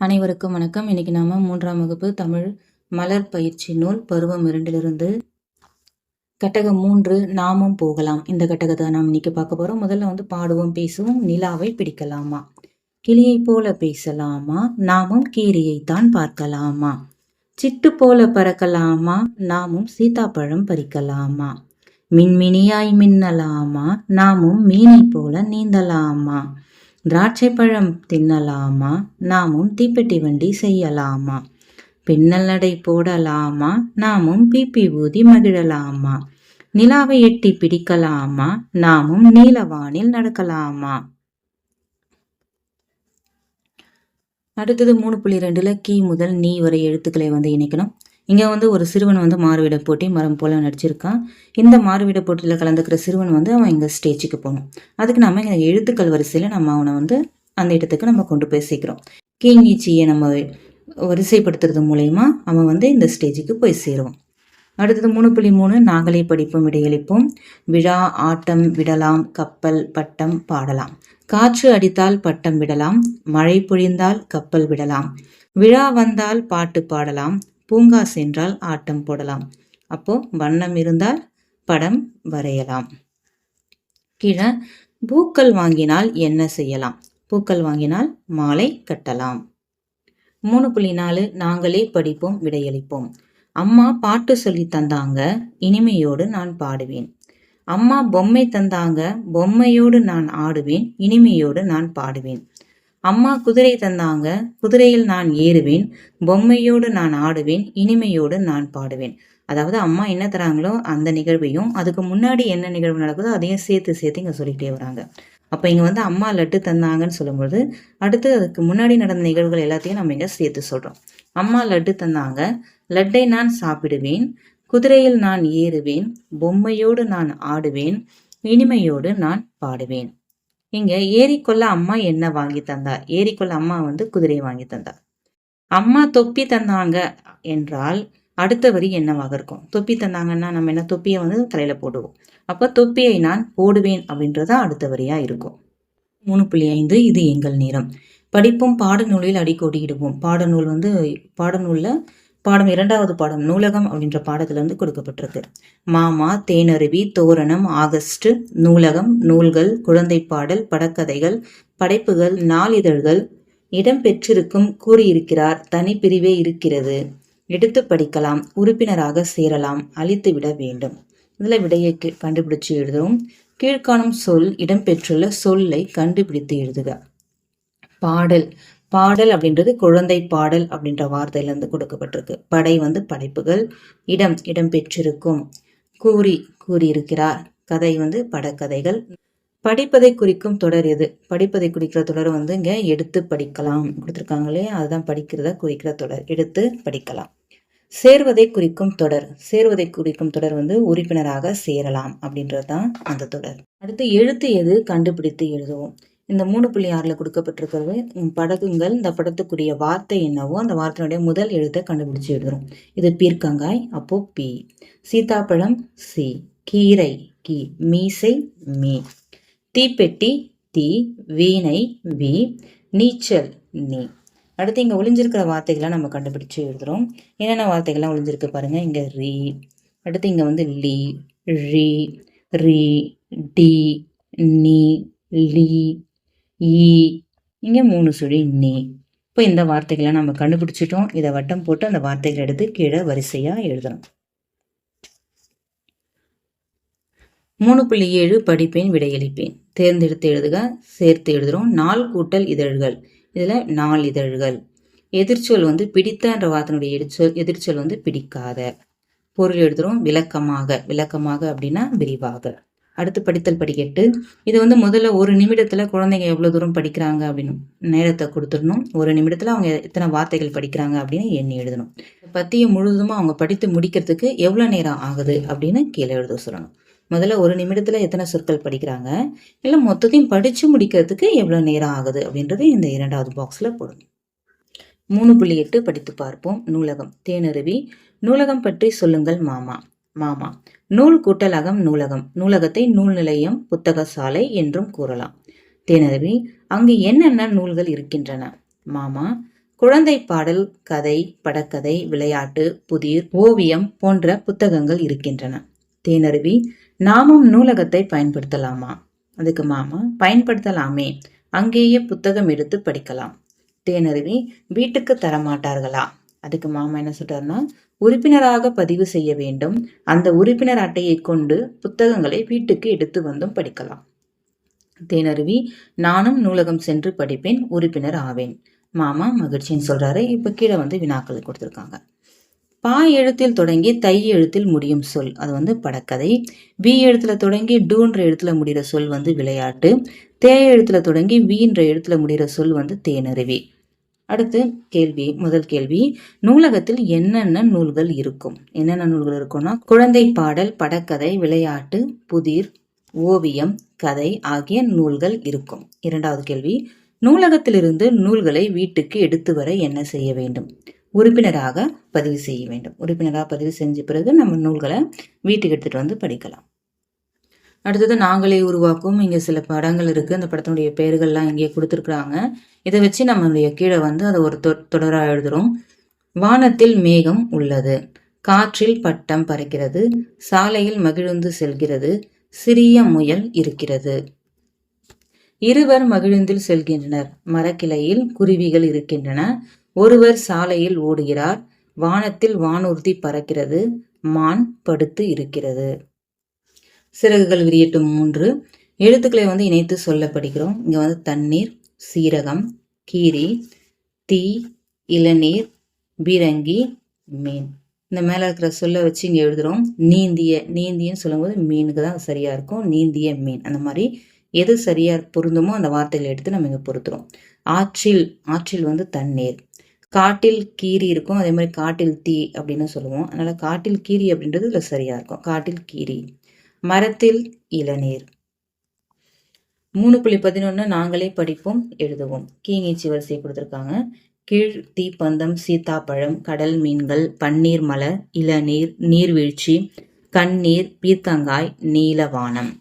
அனைவருக்கும் வணக்கம். இன்னைக்கு நாம மூன்றாம் வகுப்பு தமிழ் மலர் பயிற்சி நூல் பருவம் இரண்டிலிருந்து கட்டகம் மூன்று நாமும் போகலாம். இந்த கட்டகத்தை நாம் இன்னைக்கு பார்க்க போறோம். முதல்ல வந்து பாடுவோம் பேசுவோம் நிலாவை பிடிக்கலாமா? கிளியை போல பேசலாமா? நாமும் கீரியைத்தான் பார்க்கலாமா? சிட்டு போல பறக்கலாமா? நாமும் சீதாப்பழம் பறிக்கலாமா? மின்மினியாய் மின்னலாமா? நாமும் மீனை போல நீந்தலாமா? திராட்சை பழம் தின்னலாமா? நாமும் தீப்பெட்டி வண்டி செய்யலாமா? பின்னல் நடை போடலாமா? நாமும் பீப்பி ஊதி மகிழலாமா? நிலாவை எட்டி பிடிக்கலாமா? நாமும் நீலவானில் நடக்கலாமா? அடுத்தது மூணு புள்ளி ரெண்டுல கீ முதல் நீ வரை எழுத்துக்களை வந்து இணைக்கணும். இங்கே வந்து ஒரு சிறுவன் வந்து மாறுவிட போட்டி மரம் போல நடிச்சிருக்கான். இந்த மாறுவிட போட்டியில் கலந்துக்கிற சிறுவன் வந்து அவன் இங்கே ஸ்டேஜுக்கு போகணும் அதுக்கு நம்ம இங்கே எழுத்துக்கள் வரிசையில் நம்ம அவனை வந்து அந்த இடத்துக்கு நம்ம கொண்டு போய் சேர்க்கிறோம். கீழ்நீச்சியை நம்ம வரிசைப்படுத்துறது மூலயமா அவன் வந்து இந்த ஸ்டேஜுக்கு போய் சேருவான். அடுத்தது மூணு புள்ளி மூணு நாங்களே படிப்போம் விடையளிப்போம். விழா ஆட்டம் விடலாம் கப்பல் பட்டம் பாடலாம். காற்று அடித்தால் பட்டம் விடலாம் மழை பொழிந்தால் கப்பல் விடலாம். விழா வந்தால் பாட்டு பாடலாம் பூங்கா சென்றால் ஆட்டம் போடலாம். அப்போது வண்ணம் இருந்தால் படம் வரையலாம். கீழே பூக்கள் வாங்கினால் என்ன செய்யலாம்? பூக்கள் வாங்கினால் மாலை கட்டலாம். மூணு புள்ளி நாலு நாங்களே படிப்போம் விடையளிப்போம். அம்மா பாட்டு சொல்லி தந்தாங்க இனிமையோடு நான் பாடுவேன். அம்மா பொம்மை தந்தாங்க பொம்மையோடு நான் ஆடுவேன் இனிமையோடு நான் பாடுவேன். அம்மா குதிரை தந்தாங்க. குதிரையில் நான் ஏறுவேன். பொம்மையோடு நான் ஆடுவேன். இனிமையோடு நான் பாடுவேன். அதாவது அம்மா என்ன தராங்களோ அந்த நிகழ்வையும் அதுக்கு முன்னாடி என்ன நிகழ்வு நடக்குதோ அதையும் சேர்த்து சேர்த்து இங்கே சொல்லிக்கிட்டே வராங்க. அப்போ இங்கே வந்து அம்மா லட்டு தந்தாங்கன்னு சொல்லும்போது அடுத்து அதுக்கு முன்னாடி நடந்த நிகழ்வுகள் எல்லாத்தையும் நம்ம இங்கே சேர்த்து சொல்கிறோம் அம்மா லட்டு தந்தாங்க. லட்டை நான் சாப்பிடுவேன். குதிரையில் நான் ஏறுவேன். பொம்மையோடு நான் ஆடுவேன். இனிமையோடு நான் பாடுவேன். இங்க ஏரிக்கொள்ள அம்மா என்ன வாங்கி தந்தா? ஏரிக்கொள்ள அம்மா வந்து குதிரையை வாங்கி தந்தா. அம்மா தொப்பி தந்தாங்க என்றால் அடுத்த வரி என்னவாக இருக்கும்? தொப்பி தந்தாங்கன்னா நம்ம என்ன தொப்பியை வந்து தலையில போடுவோம். அப்போ தொப்பியை நான் போடுவேன் அப்படின்றதா அடுத்த வரியா இருக்கும். மூணு புள்ளி ஐந்து இது எங்கள் நேரம். படிப்பும் பாடநூலில் அடிக்கோடியிடுவோம். பாடநூல் வந்து பாடநூலில் பாடம் இரண்டாவது பாடம் நூலகம் அப்படின்ற பாடத்துல வந்து கொடுக்கப்பட்டிருக்கு. மாமா தேனருவி தோரணம் ஆகஸ்ட் நூலகம் நூல்கள் குழந்தை பாடல் படக்கதைகள் படைப்புகள் நாளிதழ்கள் இடம்பெற்றிருக்கும் கூறியிருக்கிறார் தனிப்பிரிவே இருக்கிறது. எடுத்து படிக்கலாம் உறுப்பினராக சேரலாம் அழித்து விட வேண்டும். இதில் விடையை கண்டுபிடிச்சு எழுதும் கீழ்காணும் சொல் இடம்பெற்றுள்ள சொல்லை கண்டுபிடித்து எழுதுக. பாடல் பாடல் அப்படின்றது குழந்தை பாடல் அப்படின்ற வார்த்தையிலேருந்து கொடுக்கப்பட்டிருக்கு. படை வந்து படைப்புகள். இடம் இடம் பெற்றிருக்கும். கூறி கூறியிருக்கிறார். கதை வந்து படக்கதைகள். படிப்பதை குறிக்கும் தொடர் எது? படிப்பதை குறிக்கிற தொடர் வந்து இங்கே எடுத்து படிக்கலாம் கொடுத்துருக்காங்க இல்லையா? அதுதான் படிக்கிறத குறிக்கிற தொடர். எடுத்து படிக்கலாம். சேர்வதை குறிக்கும் தொடர். சேர்வதை குறிக்கும் தொடர் வந்து உறுப்பினராக சேரலாம் அப்படின்றது தான் அந்த தொடர். அடுத்து எழுத்து எது? கண்டுபிடித்து எழுதுவோம். இந்த மூணு புள்ளி ஆறில் கொடுக்கப்பட்டிருக்கிறது படகுங்கள் இந்த படத்துக்குரிய வார்த்தை என்னவோ அந்த வார்த்தையினுடைய முதல் எழுத்தை கண்டுபிடிச்சு எழுதுறோம். இது பீர்க்கங்காய் அப்போ பி. சீதாப்பழம் சி. கீரை கி. மீசை மீ. தீப்பெட்டி தீ. வீணை வி. நீச்சல் நீ. அடுத்து இங்கே ஒளிஞ்சிருக்கிற வார்த்தைகளை நம்ம கண்டுபிடிச்சு எழுதுகிறோம் என்னென்ன வார்த்தைகள்லாம் ஒளிஞ்சிருக்கு பாருங்கள் இங்கே ரீ. அடுத்து இங்கே வந்து லீ ரி ரி டி நீ லீ ஈ. இங்கே மூணு சுழி நீ. இப்போ இந்த வார்த்தைகளை நம்ம கண்டுபிடிச்சிட்டோம். இதை வட்டம் போட்டு அந்த வார்த்தைகளை எடுத்து கீழே வரிசையாக எழுதணும். மூணு புள்ளி ஏழு படிப்பேன் விடையளிப்பேன். தேர்ந்தெடுத்து எழுதுக. சேர்த்து எழுதுகிறோம் நாள் கூட்டல் இதழ்கள். இதில் நாள் இதழ்கள். எதிர்ச்சொல் வந்து பிடித்தன்ற வார்த்தையினுடைய எதிர்ச்சொல் எதிர்ச்சொல் வந்து பிடிக்காத. பொருள் எழுதுகிறோம் விளக்கமாக. விளக்கமாக அப்படின்னா விரிவாக. அடுத்து படித்தல் படிக்கட்டு. இது வந்து முதல்ல ஒரு நிமிடத்தில் குழந்தைங்க எவ்வளோ தூரம் படிக்கிறாங்க அப்படின்னு நேரத்தை கொடுத்துடணும். ஒரு நிமிடத்தில் அவங்க எத்தனை வார்த்தைகள் படிக்கிறாங்க அப்படின்னு எண்ணி எழுதணும். பற்றியும் முழுவதுமாக அவங்க படித்து முடிக்கிறதுக்கு எவ்வளோ நேரம் ஆகுது அப்படின்னு கீழே எழுத சொல்லணும். முதல்ல ஒரு நிமிடத்தில் எத்தனை சொற்கள் படிக்கிறாங்க? இல்லை மொத்தத்தையும் படித்து முடிக்கிறதுக்கு எவ்வளோ நேரம் ஆகுது அப்படின்றது இந்த இரண்டாவது பாக்ஸில் போடணும். மூணு புள்ளி எட்டு படித்து பார்ப்போம். நூலகம். தேனருவி. நூலகம் பற்றி சொல்லுங்கள் மாமா. மாமா. நூல் கூட்டலகம் நூலகம். நூலகத்தை நூல் நிலையம் புத்தக சாலை என்றும் கூறலாம். தேனருவி அங்கு என்னென்ன நூல்கள் இருக்கின்றன? மாமா குழந்தை பாடல் கதை படக்கதை விளையாட்டு புதிர் ஓவியம் போன்ற புத்தகங்கள் இருக்கின்றன. தேனருவி நாமும் நூலகத்தை பயன்படுத்தலாமா? அதுக்கு மாமா பயன்படுத்தலாமே. அங்கேயே புத்தகம் எடுத்து படிக்கலாம். தேனருவி வீட்டுக்கு தரமாட்டார்களா? அதுக்கு மாமா என்ன சொல்றாருன்னா உறுப்பினராக பதிவு செய்ய வேண்டும். அந்த உறுப்பினர் அட்டையை கொண்டு புத்தகங்களை வீட்டுக்கு எடுத்து வந்தும் படிக்கலாம். தேனருவி நானும் நூலகம் சென்று படிப்பேன் உறுப்பினர் ஆவேன். மாமா மகிழ்ச்சின்னு சொல்றாரு. இப்ப கீழே வந்து வினாக்கள் கொடுத்துருக்காங்க. பா எழுத்தில் தொடங்கி தை எழுத்தில் முடியும் சொல். அது வந்து படக்கதை. வி எழுத்துல தொடங்கி டூன்ற எழுத்துல முடிகிற சொல் வந்து விளையாட்டு. தே எழுத்துல தொடங்கி வீன்ற எழுத்துல முடிகிற சொல் வந்து தேனருவி. அடுத்து கேள்வி முதல் கேள்வி. நூலகத்தில் என்னென்ன நூல்கள் இருக்கும்? என்னென்ன நூல்கள் இருக்கும்னா குழந்தை பாடல் படக்கதை விளையாட்டு புதிர் ஓவியம் கதை ஆகிய நூல்கள் இருக்கும். இரண்டாவது கேள்வி நூலகத்திலிருந்து நூல்களை வீட்டுக்கு எடுத்து வர என்ன செய்ய வேண்டும்? உறுப்பினராக பதிவு செய்ய வேண்டும். உறுப்பினராக பதிவு செஞ்ச பிறகு நம்ம நூல்களை வீட்டுக்கு எடுத்துகிட்டு வந்து படிக்கலாம். அடுத்தது நாங்களே உருவாக்கும். இங்கே சில படங்கள் இருக்குது அந்த படத்தினுடைய பெயர்கள்லாம் இங்கே கொடுத்துருக்குறாங்க. இதை வச்சு நம்மளுடைய கீழே வந்து அதை ஒரு தொ தொடராக எழுதுகிறோம் வானத்தில் மேகம் உள்ளது. காற்றில் பட்டம் பறக்கிறது. சாலையில் மகிழ்ந்து செல்கிறது. சிறிய முயல் இருக்கிறது. இருவர் மகிழ்ந்தில் செல்கின்றனர். மரக்கிளையில் குருவிகள் இருக்கின்றன. ஒருவர் சாலையில் ஓடுகிறார். வானத்தில் வானூர்தி பறக்கிறது. மான் படுத்து இருக்கிறது. சிறகுகள் விரியட்டும் மூன்று. எழுத்துக்களை வந்து இணைத்து சொல்ல படிக்கிறோம் இங்கே வந்து தண்ணீர் சீரகம் கீரி தீ இளநீர் பீரங்கி மீன். இந்த மேலே இருக்கிற சொல்ல வச்சு இங்கே எழுதுகிறோம் நீந்திய நீந்தியன்னு சொல்லும்போது மீனுக்கு தான் சரியாக இருக்கும். நீந்திய மீன். அந்த மாதிரி எது சரியாக பொருந்துமோ அந்த வார்த்தைகளை எடுத்து நம்ம இங்கே பொருத்துறோம். ஆற்றில் ஆற்றில் வந்து தண்ணீர். காட்டில் கீரி இருக்கும். அதே மாதிரி காட்டில் தீ அப்படின்னு சொல்லுவோம். அதனால் காட்டில் கீரி அப்படின்றது இதில் சரியாக இருக்கும். காட்டில் கீரி. மரத்தில் இளநீர். மூணு புள்ளி பதினொன்று நாங்களே படிப்போம் எழுதுவோம். கீங்கீச்சி வரிசை கொடுத்துருக்காங்க. கீழ் தீப்பந்தம் சீத்தாப்பழம் கடல் மீன்கள் பன்னீர் மலர் இளநீர் நீர்வீழ்ச்சி கண்ணீர் பீர்க்கங்காய் நீலவானம்.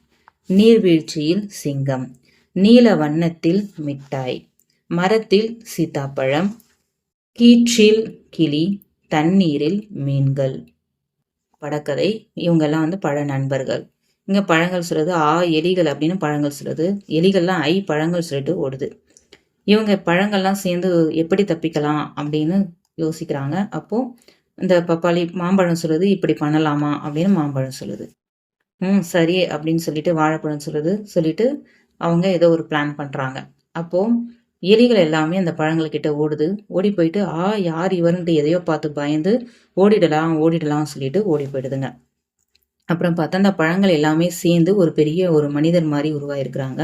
நீர்வீழ்ச்சியில் சிங்கம். நீல வண்ணத்தில் மிட்டாய். மரத்தில் சீத்தாப்பழம். கீற்றில் கிளி. தண்ணீரில் மீன்கள். படக்கதை இவங்கெல்லாம் வந்து பழ நண்பர்கள். இங்கே பழங்கள் சொல்கிறது ஆ எலிகள் அப்படின்னு பழங்கள் சொல்லுது எலிகள்லாம் ஐ பழங்கள் சொல்லிட்டு ஓடுது. இவங்க பழங்கள்லாம் சேர்ந்து எப்படி தப்பிக்கலாம் அப்படின்னு யோசிக்கிறாங்க. அப்போது இந்த பப்பாளி மாம்பழம் சொல்லுது இப்படி பண்ணலாமா அப்படின்னு மாம்பழம் சொல்லுது. ம் சரி அப்படின்னு சொல்லிட்டு வாழைப்பழம் சொல்லுது சொல்லிட்டு அவங்க ஏதோ ஒரு பிளான் பண்ணுறாங்க அப்போது எலிகள் எல்லாமே அந்த பழங்கள்கிட்ட ஓடுது. ஓடி போயிட்டு ஆ யார் இவருன்ட்டு எதையோ பார்த்து பயந்து ஓடிடலாம் ஓடிடலாம் சொல்லிட்டு ஓடி போயிடுதுங்க. அப்புறம் பார்த்தா அந்த பழங்கள் எல்லாமே சேர்ந்து ஒரு பெரிய ஒரு மனிதர் மாதிரி உருவாயிருக்கிறாங்க.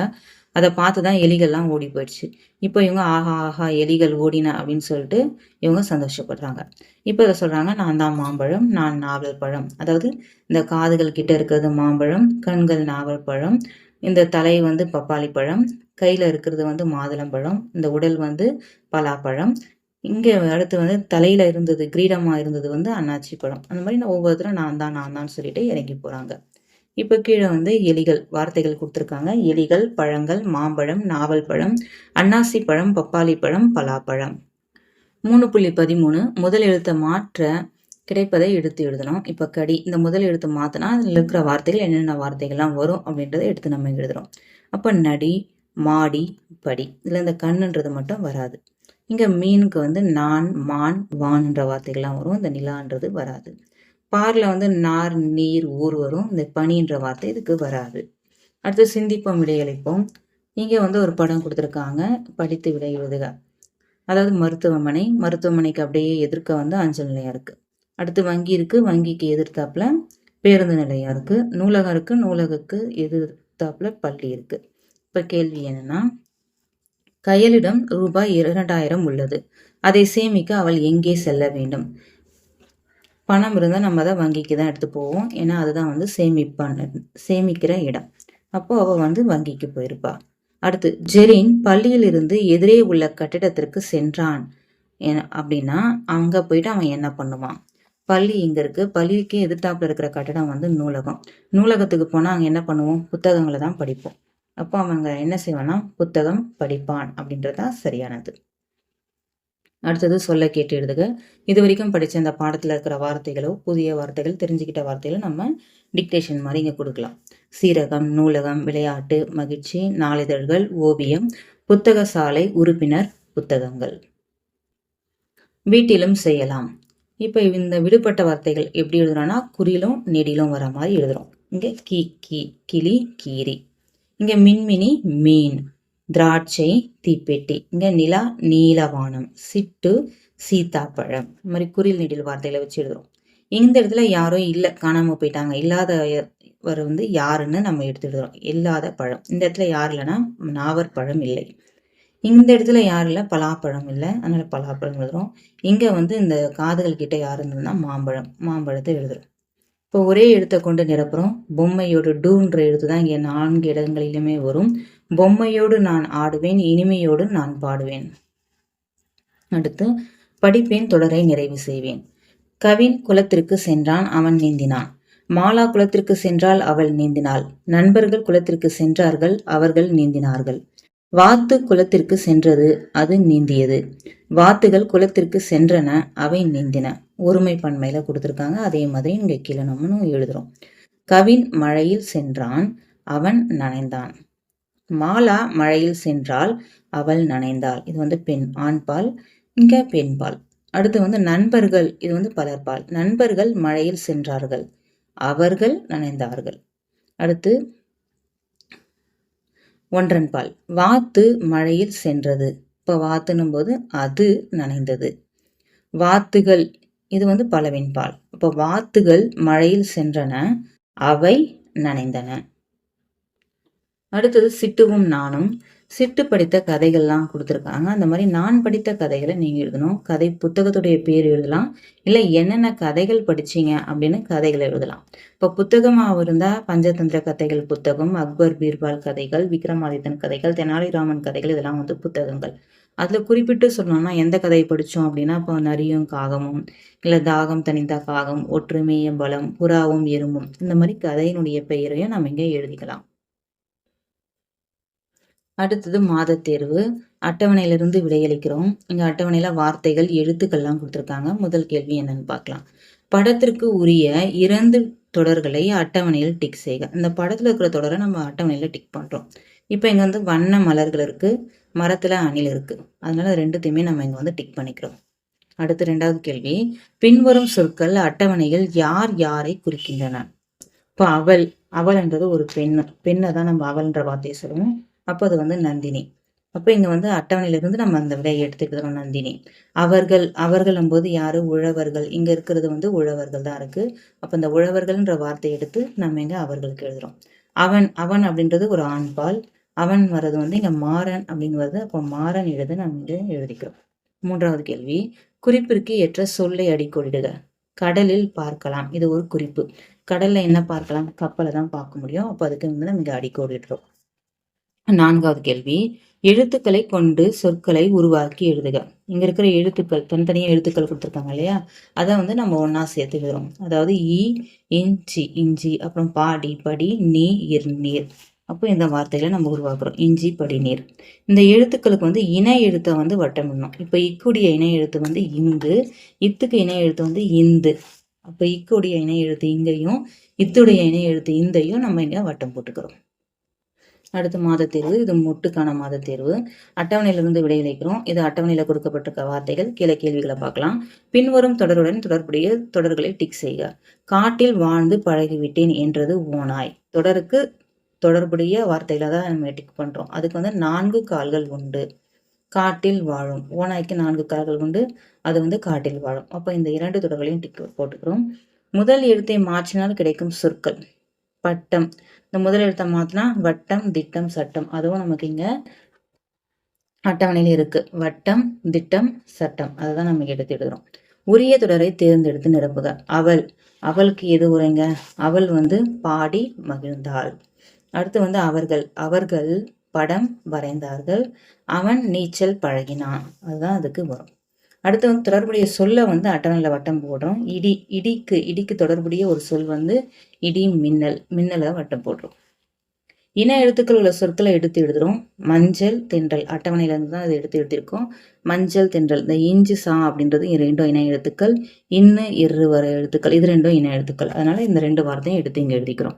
அதை பார்த்து தான் எலிகள்லாம் ஓடி போயிடுச்சு. இப்போ இவங்க ஆஹா ஆஹா எலிகள் ஓடின அப்படின்னு சொல்லிட்டு இவங்க சந்தோஷப்படுறாங்க. இப்போ இதை சொல்கிறாங்க நான் தான் மாம்பழம் நான் நாவல் பழம். அதாவது இந்த காதுகள் கிட்ட இருக்கிறது மாம்பழம் கண்கள் நாவல் பழம் இந்த தலை வந்து பப்பாளி பழம் கையில் இருக்கிறது வந்து மாதுளம்பழம் இந்த உடல் வந்து பலாப்பழம். இங்கே அடுத்து வந்து தலையில் இருந்தது கிரீடமாக இருந்தது வந்து அன்னாச்சி பழம். அந்த மாதிரி நான் ஒவ்வொருத்தரும் நான் தான் நான் தான் சொல்லிட்டு இறங்கி போகிறாங்க இப்போ கீழே வந்து எலிகள் வார்த்தைகள் கொடுத்துருக்காங்க. எலிகள் பழங்கள் மாம்பழம் நாவல் பழம் அன்னாசி பழம் பப்பாளி பழம் பலாப்பழம். மூணு புள்ளி பதிமூணு. முதல் எழுத்தை மாற்ற கிடைப்பதை எடுத்து எழுதணும். இப்போ கடி இந்த முதல் எழுத்து மாற்றினா அதில் இருக்கிற வார்த்தைகள் என்னென்ன வார்த்தைகள்லாம் வரும் அப்படின்றத எடுத்து நம்ம எழுதுகிறோம் அப்போ நடி மாடி படி. இதில் இந்த கண்ணுன்றது மட்டும் வராது. இங்கே மீனுக்கு வந்து நான் மான் வான்ன்ற வார்த்தைகள்லாம் வரும். இந்த நிலான்றது வராது. பாரில் வந்து நார் நீர் ஊர் வரும். இந்த பனின்ற வார்த்தை இதுக்கு வராது. அடுத்து சிந்திப்போம் விடையளிப்போம். இங்கே வந்து ஒரு படம் கொடுத்துருக்காங்க. படித்து விடை எழுதுக. அதாவது மருத்துவமனை. மருத்துவமனைக்கு அப்படியே எதிர்க்க வந்து அஞ்சல் நிலையம் இருக்குது அடுத்து வங்கி இருக்குது வங்கிக்கு எதிர்த்தாப்புல பேருந்து நிலையம் இருக்குது நூலகம் இருக்குது நூலகக்கு எதிர்த்தாப்புல பள்ளி இருக்குது இப்போ கேள்வி என்னன்னா கையலிடம் ரூபாய் இரண்டாயிரம் உள்ளது. அதை சேமிக்க அவள் எங்கே செல்ல வேண்டும்? பணம் இருந்தால் நம்ம அதை வங்கிக்கு தான் எடுத்து போவோம். ஏன்னா அதுதான் வந்து சேமிப்பான சேமிக்கிற இடம். அப்போது அவள் வந்து வங்கிக்கு போயிருப்பா. அடுத்து ஜெரின் பள்ளியிலிருந்து எதிரே உள்ள கட்டிடத்திற்கு சென்றான். அப்படின்னா அங்கே போயிட்டு அவன் என்ன பண்ணுவான்? பள்ளி இங்கே இருக்குது பள்ளிக்கு எதிர்த்தாப்புல இருக்கிற கட்டடம் வந்து நூலகம். நூலகத்துக்கு போனால் அங்கே என்ன பண்ணுவோம்? புத்தகங்களை தான் படிப்போம். அப்போ அவங்க என்ன செய்வான்னா புத்தகம் படிப்பான் அப்படின்றது தான் சரியானது. அடுத்தது சொல்ல கேட்டு எழுதுக இது வரைக்கும் படித்த அந்த பாடத்தில் இருக்கிற வார்த்தைகளோ புதிய வார்த்தைகள் தெரிஞ்சுக்கிட்ட வார்த்தைகளோ நம்ம டிக்டேஷன் மாதிரி இங்கே கொடுக்கலாம். சீரகம் நூலகம் விளையாட்டு மகிழ்ச்சி நாளிதழ்கள் ஓவியம் புத்தக சாலை உறுப்பினர் புத்தகங்கள். வீட்டிலும் செய்யலாம். இப்போ இந்த விடுபட்ட வார்த்தைகள் எப்படி எழுதுறோம்னா குறிலும் நெடிலும் வர மாதிரி எழுதுறோம். இங்கே கி கி கிளி கீரி. இங்கே மின்மினி மீன். திராட்சை தீப்பெட்டி. இங்கே நிலா நீலவானம். சிட்டு சீத்தாப்பழம். இந்த மாதிரி குறில் நெடில் வார்த்தைகளை வச்சு எழுதுறோம். இந்த இடத்துல யாரும் இல்லை காணாமல் போயிட்டாங்க. இல்லாத வர வந்து யாருன்னு நம்ம எடுத்து எழுதுறோம். இல்லாத பழம். இந்த இடத்துல யார் இல்லைன்னா நாவர் பழம் இல்லை. இந்த இடத்துல யார் இல்லை? பலாப்பழம் இல்லை. அதனால் பலாப்பழம் எழுதுறோம். இங்கே வந்து இந்த காதுகள் கிட்ட யார் இருந்ததுன்னா மாம்பழம். மாம்பழத்தை எழுதுறோம். இப்போ ஒரே எழுத்தை கொண்டு நிரப்புறோம். பொம்மையோடு டூன்ற எழுத்து தான் இங்கே நான்கு இடங்களிலுமே வரும். பொம்மையோடு நான் ஆடுவேன் இனிமையோடு நான் பாடுவேன். அடுத்து படிப்பேன் தொடரை நிறைவு செய்வேன். கவின் குலத்திற்கு சென்றான் அவன் நீந்தினான். மாலா குலத்திற்கு சென்றால் அவள் நீந்தினாள். நண்பர்கள் குலத்திற்கு சென்றார்கள் அவர்கள் நீந்தினார்கள். வாத்து குலத்திற்கு சென்றது அது நீந்தியது. வாத்துகள் குலத்திற்கு சென்றன அவை நீந்தின. ஒருமை பன்மையில கொடுத்துருக்காங்க. அதே மாதிரி இங்கே கீழே நம்மளும் எழுதுறோம். கவின் மழையில் சென்றான் அவன் நனைந்தான். மாலா மழையில் சென்றால் அவள் நனைந்தாள். இது வந்து பெண் ஆண்பால் இங்க பெண்பால் அடுத்து வந்து நண்பர்கள் இது வந்து பலர்பால் நண்பர்கள் மழையில் சென்றார்கள் அவர்கள் நனைந்தார்கள். அடுத்து ஒன்றன்பால் வாத்து மழையில் சென்றது. இப்போ வாத்துனும் போது அது நனைந்தது. வாத்துகள் இது வந்து பலவின்பால் இப்போ வாத்துகள் மழையில் சென்றன அவை நனைந்தன. அடுத்தது சிட்டுவும் நானும் சிட்டு படித்த கதைகள்லாம் கொடுத்துருக்காங்க. அந்த மாதிரி நான் படித்த கதைகளை நீங்கள் எழுதணும். கதை புத்தகத்துடைய பேர் எழுதலாம். இல்லை என்னென்ன கதைகள் படிச்சீங்க அப்படின்னு கதைகளை எழுதலாம். இப்போ புத்தகமாக இருந்தால் பஞ்சதந்திர கதைகள் புத்தகம் அக்பர் பீர்பால் கதைகள் விக்ரமாதித்தன் கதைகள் தெனாலிராமன் கதைகள் இதெல்லாம் வந்து புத்தகங்கள். அதில் குறிப்பிட்டு சொல்லணும்னா எந்த கதையை படித்தோம் அப்படின்னா இப்போ நரியும் காகமும் இல்லை தாகம் தனித்த காகம் ஒற்றுமையும் பலம் புறாவும் எறும்பும் இந்த மாதிரி கதையினுடைய பெயரையும் நம்ம இங்கே எழுதிக்கலாம். அடுத்தது மாதத்தேர்வு அட்டவணையிலிருந்து விடையளிக்கிறோம். இங்க அட்டவணையில வார்த்தைகள் எழுத்துக்கள்லாம் கொடுத்துருக்காங்க. முதல் கேள்வி என்னன்னு பார்க்கலாம். படத்திற்கு உரிய இரண்டு தொடர்களை அட்டவணையில் டிக் செய்க. இந்த படத்துல இருக்கிற தொடரை நம்ம அட்டவணையில டிக் பண்றோம். இப்போ இங்க வந்து வண்ண மலர்கள் இருக்கு. மரத்துல அணில் இருக்கு. அதனால ரெண்டுத்தையுமே நம்ம இங்க வந்து டிக் பண்ணிக்கிறோம். அடுத்து ரெண்டாவது கேள்வி. பின்வரும் சொற்கள் அட்டவணையில் யார் யாரை குறிக்கின்றன? இப்போ அவள். அவள்ன்றது ஒரு பெண் பெண்ணை தான் நம்ம அவள்ன்ற வார்த்தையை சொல்லுவோம். அப்போ அது வந்து நந்தினி. அப்போ இங்கே வந்து அட்டவணையிலிருந்து நம்ம அந்த விடையை எடுத்துக்கிறோம் நந்தினி. அவர்கள் அவர்களும் போது யாரு? உழவர்கள். இங்கே இருக்கிறது வந்து உழவர்கள் தான் இருக்குது அப்போ இந்த உழவர்கள்ன்ற வார்த்தையை எடுத்து நம்ம இங்கே அவர்களுக்கு எழுதுகிறோம் அவன் அவன் அப்படின்றது ஒரு ஆண்பால் அவன் வர்றது வந்து இங்கே மாறன் அப்படின்னு வருது அப்போ மாறன் எழுத நம்ம இங்கே எழுதிக்கிறோம். மூன்றாவது கேள்வி. குறிப்பிற்கு ஏற்ற சொல்லை அடிக்கோடிடுக. கடலில் பார்க்கலாம். இது ஒரு குறிப்பு. கடலில் என்ன பார்க்கலாம்? கப்பலை தான் பார்க்க முடியும். அப்போ அதுக்கு வந்து நம்ம இங்கே அடிக்கோடிடுறோம். நான்காவது கேள்வி. எழுத்துக்களை கொண்டு சொற்களை உருவாக்கி எழுதுக. இங்க இருக்கிற எழுத்துக்கள் தனித்தனியா எழுத்துக்கள் கொடுத்துருக்காங்க இல்லையா? அதை வந்து நம்ம ஒன்னா சேர்த்து எழுதுறோம். அதாவது இ இஞ்சி இஞ்சி அப்புறம் பாடி படி நீ இர் நீர். அப்போ இந்த வார்த்தைகளை நம்ம உருவாக்குறோம். இஞ்சி படி நீர். இந்த எழுத்துக்களுக்கு வந்து இணை எழுத்தை வந்து வட்டமிடணும் இப்போ இக்குடைய இணை எழுத்து வந்து இங்கு இத்துக்கு இணை எழுத்து வந்து இந்து. அப்போ இக்குடைய இணை எழுத்து இங்கையும் இத்துடைய இணை எழுத்து இந்தையும் நம்ம இங்கே வட்டம் போட்டுக்கிறோம். அடுத்து மாத தேர்வு இது முட்டுக்கான மாத தேர்வு. அட்டவணையிலிருந்து விடையளிக்கிறோம் இது அட்டவணையில் கொடுக்கப்பட்டிருக்க வார்த்தைகள் கீழே கேள்விகளை பார்க்கலாம். பின்வரும் தொடருடன் தொடர்புடைய தொடர்களை டிக் செய்க. காட்டில் வாழ்ந்து பழகிவிட்டேன் என்றது ஓனாய் தொடருக்கு தொடர்புடைய வார்த்தைகளை தான் நம்ம டிக் பண்ணுறோம் அதுக்கு வந்து நான்கு கால்கள் உண்டு. காட்டில் வாழும். ஓனாய்க்கு நான்கு கால்கள் உண்டு. அது வந்து காட்டில் வாழும். அப்போ இந்த இரண்டு தொடர்களையும் டிக் போட்டுக்கிறோம். முதல் எழுத்தை மாற்றினால் கிடைக்கும் சொற்கள். பட்டம். இந்த முதல் எழுத்தை மாத்தினா வட்டம் திட்டம் சட்டம். அதுவும் நமக்கு இங்க அட்டவணையில் இருக்கு. வட்டம் திட்டம் சட்டம். அதுதான் நம்ம எடுத்து எழுதுறோம். உரிய தொடரை தேர்ந்தெடுத்து நிரப்புக. அவள். அவளுக்கு எது உரைங்க? அவள் வந்து பாடி மகிழ்ந்தாள். அடுத்து வந்து அவர்கள். அவர்கள் படம் வரைந்தார்கள். அவன் நீச்சல் பழகினான். அதுதான் அதுக்கு வரும். அடுத்து வந்து தொடர்புடைய சொல்ல வந்து அட்டவணையில் வட்டம் போடுறோம். இடி இடிக்கு இடிக்கு தொடர்புடைய ஒரு சொல் வந்து இடி மின்னல் மின்னலை வட்டம் போடுறோம். இன எழுத்துக்கள் உள்ள சொற்களை எடுத்து எழுதுகிறோம் மஞ்சள் தென்றல். அட்டவணையிலேருந்து தான் அதை எடுத்து எழுதியிருக்கோம். மஞ்சள் தென்றல். இந்த இஞ்சு சா அப்படின்றது ரெண்டும் இன எழுத்துக்கள். இன்னு இரு வர எழுத்துக்கள். இது ரெண்டும் இன எழுத்துக்கள். அதனால் இந்த ரெண்டு வார்த்தையும் எடுத்து இங்கே எழுதிக்கிறோம்.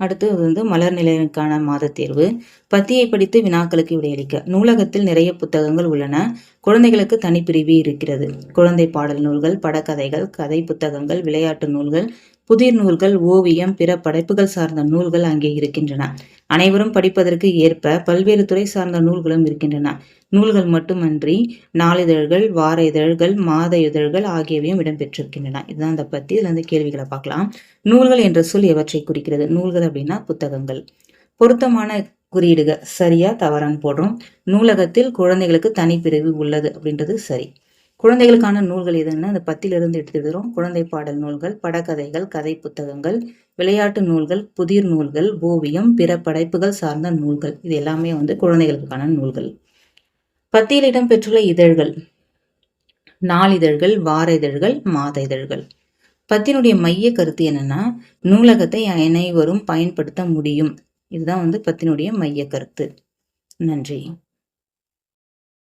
அடுத்து வந்து மலர் நிலையனுக்கான மாதத் தேர்வு. பத்தியை படித்து வினாக்களுக்கு விடையளிக்க. நூலகத்தில் நிறைய புத்தகங்கள் உள்ளன. குழந்தைகளுக்கு தனிப்பிரிவு இருக்கிறது. குழந்தை பாடல் நூல்கள் படக்கதைகள் கதை புத்தகங்கள் விளையாட்டு நூல்கள் புதிர் நூல்கள் ஓவியம் பிற படைப்புகள் சார்ந்த நூல்கள் அங்கே இருக்கின்றன. அனைவரும் படிப்பதற்கு ஏற்ப பல்வேறு துறை சார்ந்த நூல்களும் இருக்கின்றன. நூல்கள் மட்டுமன்றி நாளிதழ்கள் வார இதழ்கள் மாத இதழ்கள் ஆகியவையும் இடம்பெற்றிருக்கின்றன. இதுதான் அதை பற்றி இதுல இருந்து கேள்விகளை பார்க்கலாம். நூல்கள் என்ற சொல் எவற்றை குறிக்கிறது? நூல்கள் அப்படின்னா புத்தகங்கள். பொருத்தமான குறியீடுக சரியா தவறான்னு போடுறோம். நூலகத்தில் குழந்தைகளுக்கு தனிப்பிரிவு உள்ளது அப்படின்றது சரி. குழந்தைகளுக்கான நூல்கள் எதுன்னா அந்த பத்திலிருந்து எடுத்து குழந்தை பாடல் நூல்கள் படக்கதைகள் கதை புத்தகங்கள் விளையாட்டு நூல்கள் புதிர் நூல்கள் ஓவியம் பிற படைப்புகள் சார்ந்த நூல்கள். இது எல்லாமே வந்து குழந்தைகளுக்கான நூல்கள். பத்தியில் இடம்பெற்றுள்ள இதழ்கள். நாளிதழ்கள் வார இதழ்கள் மாத இதழ்கள். பத்தினுடைய மைய கருத்து என்னன்னா நூலகத்தை அனைவரும் பயன்படுத்த முடியும். இதுதான் வந்து பத்தினுடைய மைய கருத்து. நன்றி.